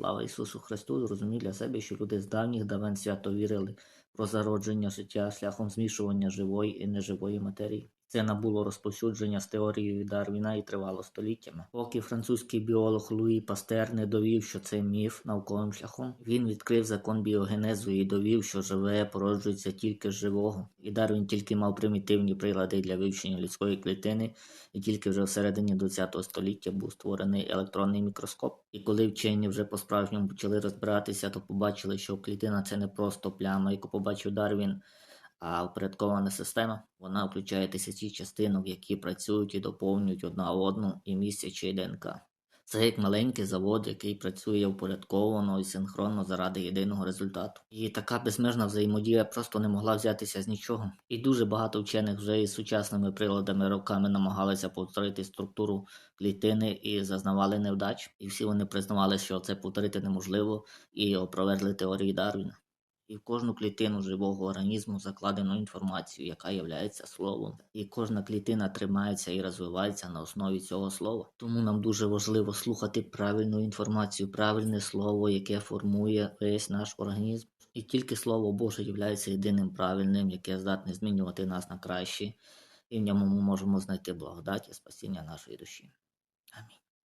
Слава Ісусу Христу, зрозумів для себе, що люди з давніх давен свято вірили про зародження життя шляхом змішування живої і неживої матерії. Це набуло розповсюдження з теорією Дарвіна і тривало століттями. Поки французький біолог Луї Пастер не довів, що це міф науковим шляхом, він відкрив закон біогенезу і довів, що живе породжується тільки з живого. І Дарвін тільки мав примітивні прилади для вивчення людської клітини, і тільки вже в середині ХХ століття був створений електронний мікроскоп. І коли вчені вже по-справжньому почали розбиратися, то побачили, що клітина це не просто пляма, яку побачив Дарвін, а упорядкована система. Вона включає тисячі частинок, які працюють і доповнюють одна одну і містячи ДНК. Це як маленький завод, який працює впорядковано і синхронно заради єдиного результату. І така безмежна взаємодія просто не могла взятися з нічого. І дуже багато вчених вже із сучасними приладами роками намагалися повторити структуру клітини і зазнавали невдач. І всі вони признавали, що це повторити неможливо, і опровергли теорії Дарвіна. І в кожну клітину живого організму закладено інформацію, яка є словом. І кожна клітина тримається і розвивається на основі цього слова. Тому нам дуже важливо слухати правильну інформацію, правильне слово, яке формує весь наш організм. І тільки слово Боже є єдиним правильним, яке здатне змінювати нас на краще, і в ньому ми можемо знайти благодать і спасіння нашої душі. Амінь.